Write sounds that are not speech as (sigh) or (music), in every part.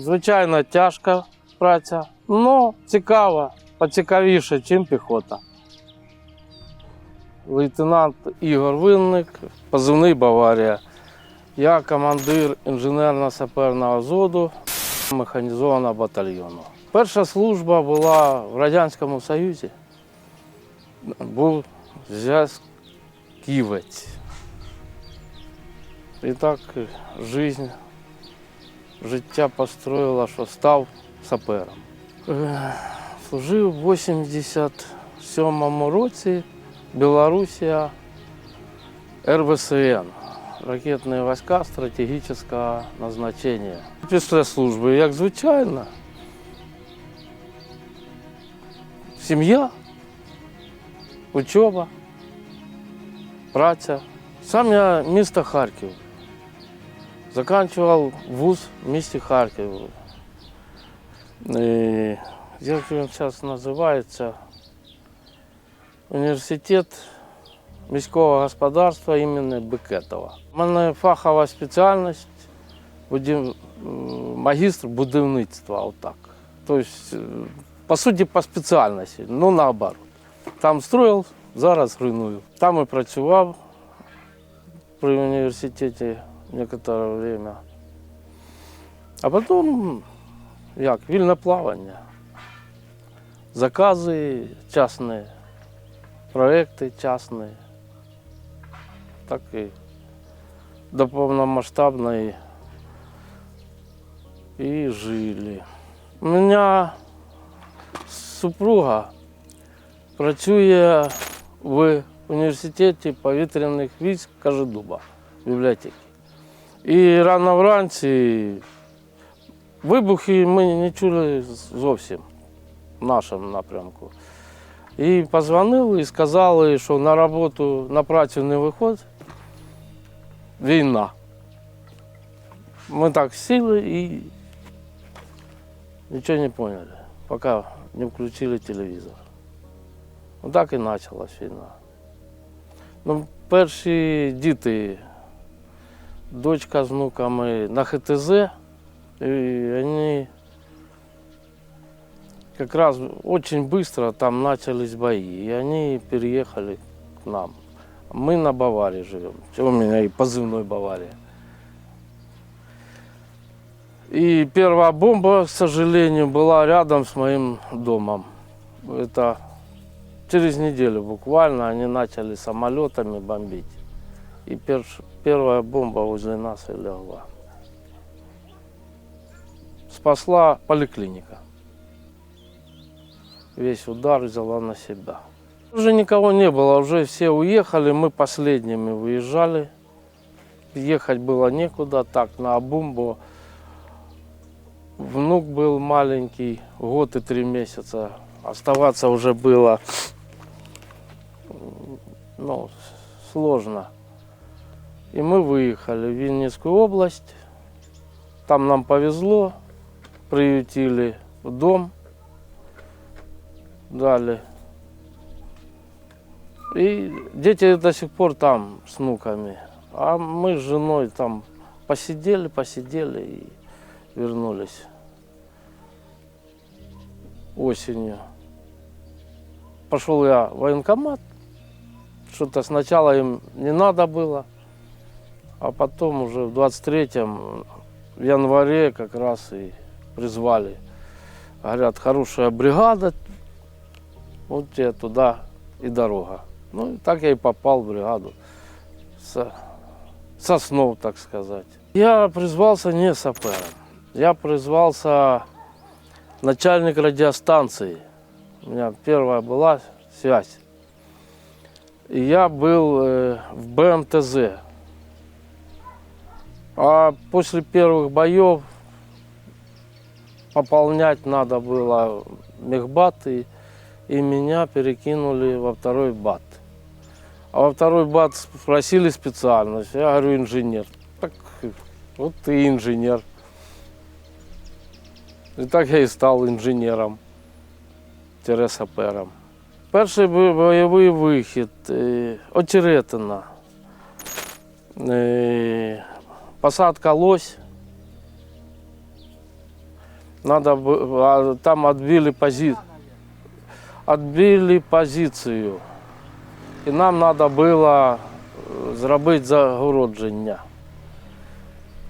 Звичайно, тяжка праця, але цікава, поцікавіше, ніж піхота. Лейтенант Ігор Винник, позивний Баварія. Я командир інженерно-саперного взводу механізованого батальйону. Перша служба була в Радянському Союзі. Був зв'язківець. І так життя, життя построїла, що став сапером. Е, Служив в 87-му році Білорусія РВСН. Ракетні війська стратегічного назначення. Після служби, як звичайно, сім'я, учоба, праця. Сам я місто Харків. Заканчивал вуз в місті Харків. І, як він зараз називається? Університет міського господарства імені Бекетова. У мене фахова спеціальність будів... м, магістр будівництва. Отак. Тобто, е, по суті, по спеціальності, ну наоборот. Там строїв, зараз руйную. Там і працював при університеті Некоторое время. А потім, як, вільне плавання. Закази частні, проекти частні. Так і до повномасштабної і жили. У мене супруга працює в університеті повітряних військ Кажедуба бібліотеки. І рано вранці вибухи ми не чули зовсім в нашому напрямку. І позвонили і сказали, що на роботу на працю не виходить. Війна. Ми так сіли і нічого не поняли, поки не включили телевізор. Отак і почалась війна. Ну, перші діти, дочка з внуками на ХТЗ, и они как раз очень быстро там начались бои, и они переехали к нам. Мы на Баварии живем. У меня и позывной Бавария. И первая бомба, к сожалению, была рядом с моим домом. Это через неделю буквально они начали самолетами бомбить. И перш- первая бомба возле нас и легла. Спасла поликлиника. Весь удар взяла на себя. Уже никого не было, уже все уехали, мы последними выезжали. Ехать было некуда, так, на бомбу. Внук был маленький, год и три месяца. Оставаться уже было ну, сложно. И мы выехали в Винницкую область. Там нам повезло, приютили в дом, дали. И дети до сих пор там с внуками. А мы с женой там посидели, посидели и вернулись осенью. Пошел я в военкомат. Что-то сначала им не надо было, а потом уже в 23-м, в январе как раз и призвали. Говорят, хорошая бригада, вот тебе туда и дорога. Ну, и так я и попал в бригаду. Со, со снов, так сказать. Я призвался не сапером. Я призвался начальник радиостанции. У меня первая была связь. И я был э, в БМТЗ. А после первых боев пополнять надо было мехбат, и, и меня перекинули во второй бат. А во второй бат спросили специальность. Я говорю, инженер. Так вот ты инженер. І так я і став інженером, сапером. Перший бо- бойовий вихід е, Очеретина. посадка лось. Надо, а, там отбили, пози... отбили позицию. и нам надо было э, зробити загородження.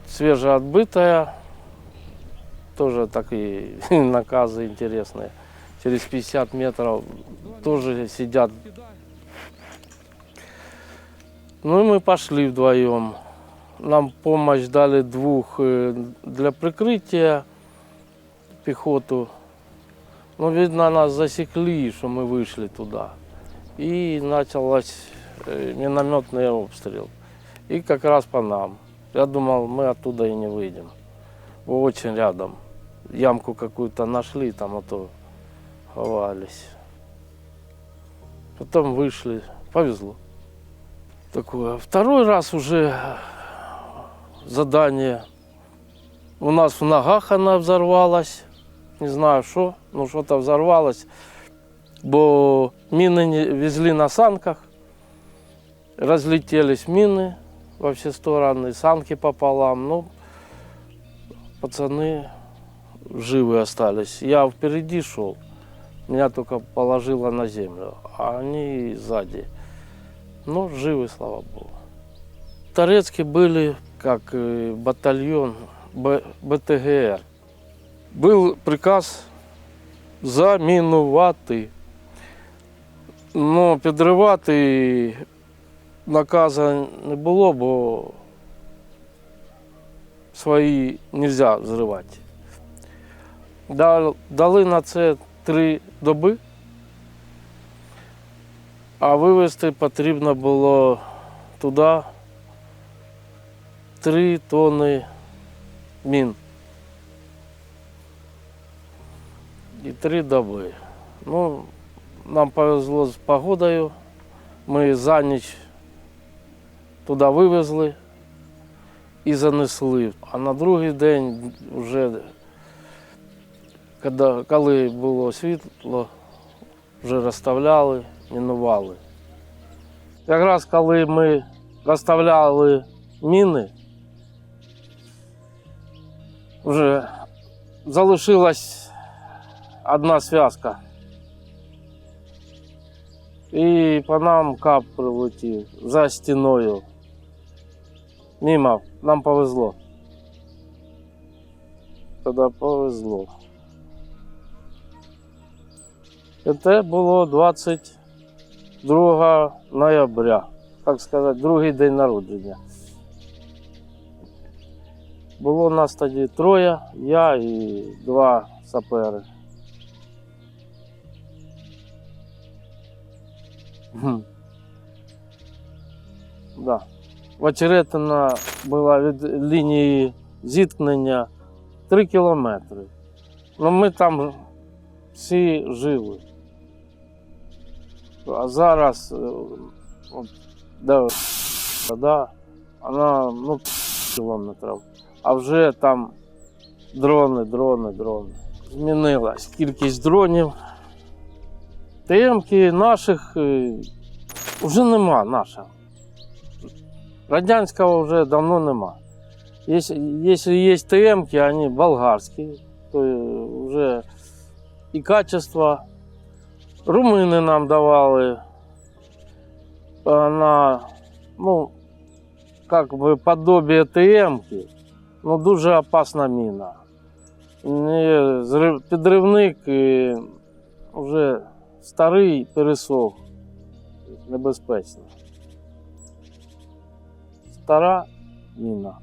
Свіже відбите, теж такі (laughs) накази інтересні. Через 50 метров тоже сидят. Ну и мы пошли вдвоем. Нам помощь дали двух э, для прикрытия пехоту. Ну, Видно, нас засекли, что мы вышли туда, и І почався э, обстрел. И как раз по нам. Я думал, мы оттуда и не выйдем. Очень рядом. Ямку какую-то нашли там а то ховались. Потом вышли, повезло. Такое. Второй раз уже задание. У нас в ногах она взорвалась. Не знаю что, но что-то взорвалось. Бо не- везли на санках. Разлетелись мины во все стороны, санки пополам. Ну, пацаны живы остались. Я впереди шел, меня только положило на землю, а они сзади. Ну, живы, слава богу. В Торецке были как э, батальон Б- БТГР. Был приказ замінувати. Ну, підривати наказу не було, бо свої не можна зривати. Да- Дали на це три доби, а вивезти потрібно було туди три тонни мін. І три доби. Ну, нам повезло з погодою. Ми за ніч туди вивезли і занесли. А на другий день вже, коли було світло, вже розставляли, мінували. Якраз коли ми розставляли міни, вже залишилась одна зв'язка. І по нам кап прилетів за стіною. Мимо, нам повезло. Тоді повезло. Це було 22 ноября, так сказати, другий день народження. Було нас тоді троє, я і два сапери. Да. Очеретина була від лінії зіткнення 3 кілометри. Ну ми там всі жили. А зараз е, от, де вода, вона ну, кілометрів А вже там дрони, дрони, дрони. Змінилась кількість дронів. ТМки наших е, вже нема наших. Радянського вже давно нема. Якщо якщо є ТМки, вони болгарські, то вже і качество. Румыны нам давали на, ну, как бы подобие ТМки, ну дуже опасна міна. Підривник вже старий пересох. Небезпечно. Стара міна.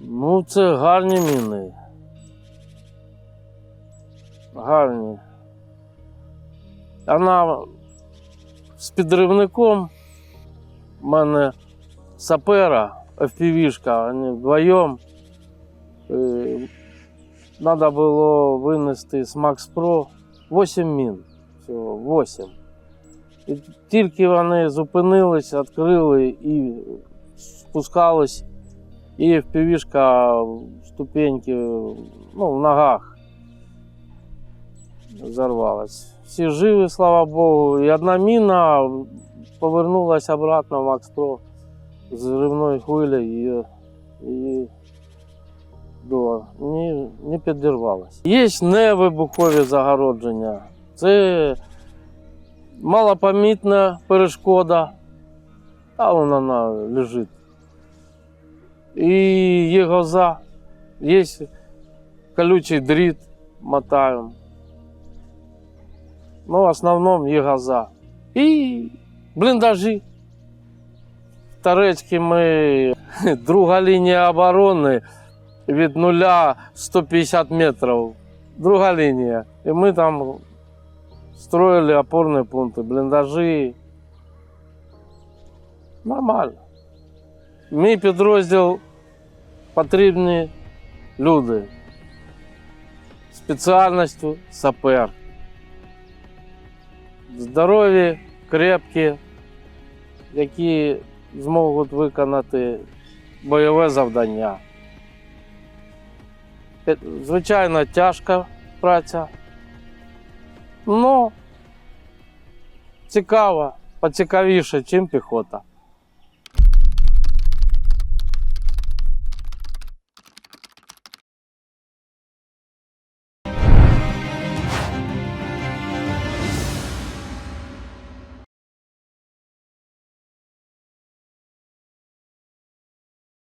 Ну, це гарні міни. Гарні. Вона з підривником. У мене сапера, FPV-шка, вони вдвоєм. Треба було винести з Max Pro 8 мін. Всього 8. І тільки вони зупинились, відкрили і спускались, і FPV-шка ступеньки, ну, в ногах взорвалась. Всі живі, слава Богу. І одна міна повернулася обратно в Max Pro з зривною хвилею і, і до, не, не підірвалась. Є невибухові загородження. Це малопомітна перешкода, а вон вона лежить. І є гоза, є колючий дріт, мотаємо. Ну, в основному є газа. І бліндажі. Торецькі ми (laughs) друга лінія оборони від нуля 150 метрів. Друга лінія. І ми там строили опорні пункти, бліндажі. Нормально. Мій підрозділ потрібні люди. Спеціальністю сапер. Здорові, крепкі, які зможуть виконати бойове завдання. Е, Звичайно, тяжка праця. Ну, цікава, поцікавіше, ніж піхота.